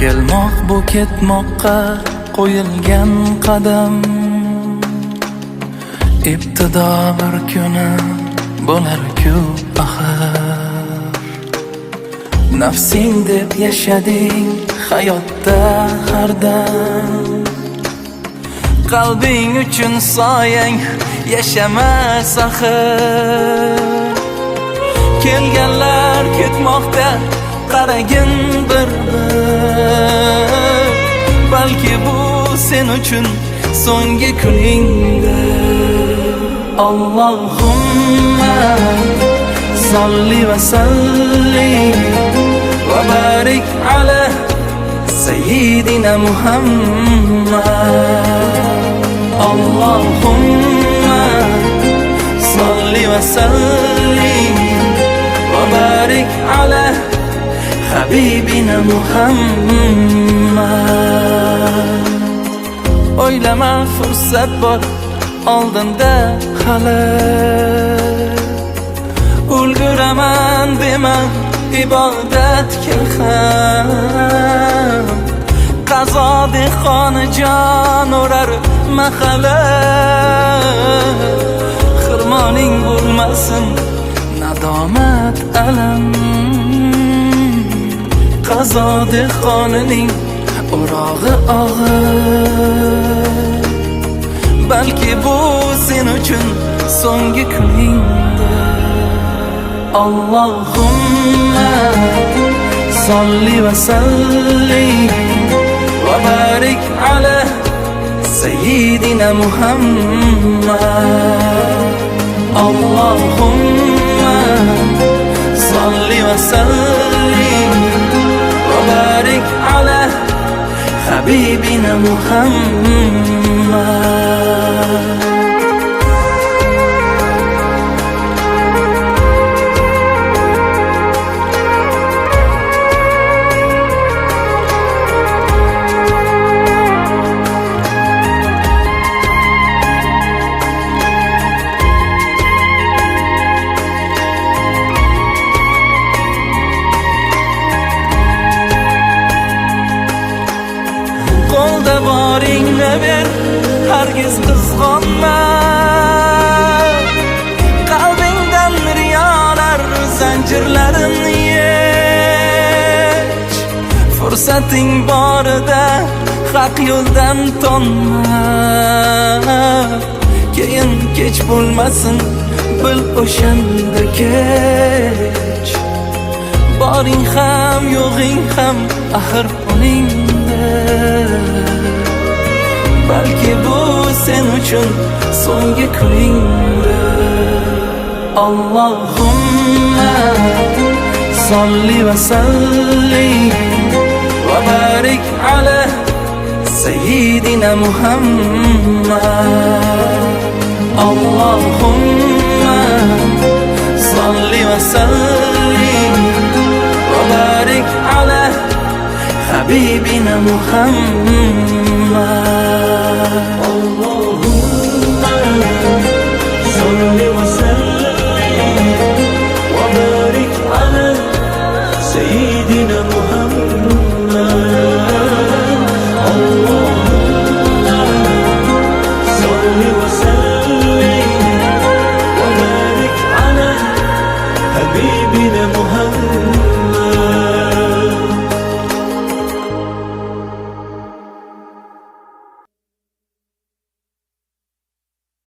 kelmoq bu ketmoqqa qo'yilgan qadam. Ibtido bir kuni bo'larku axir. Nafsing deb yashading hayotda hardam qalbing uchun soyang yashamas axir. Kelganlar ketmoqda qaragin bir balki bu sen uchun so'nggi kuningdir Allahumma salli va sallim va barik ala sayyidina Muhammad Allahumma salli va sallim va barik ala habibina Muhammad O'ylama fursat bor oldinda hali Ulguraman dema ibodatga ham Qazo dehqoni jon urar mahali Xirmoning bo'lmasin nadomat alam. Qazo dehqonining o'rog'i og'ir balki bu sen uchun so'nggi kuningdir Allahumma salli va sallim va barik ala sayyidina Muhammad Allahumma salli va sallim habibina Muhammad boringni ber hargiz qizg'onma qalbingdan riyolar zanjirlarini yech fursating borida haq yo'ldan tonma. Keyin kech bo'lmasin bil o'shanda kech boring ham yo'g'ing ham axir uningda balki bu sen uchun so'nggi kuningdir Allahumma salli va sallim va barik ala sayyidina Muhammad Allahumma salli va sallim va barik ala habibina Muhammad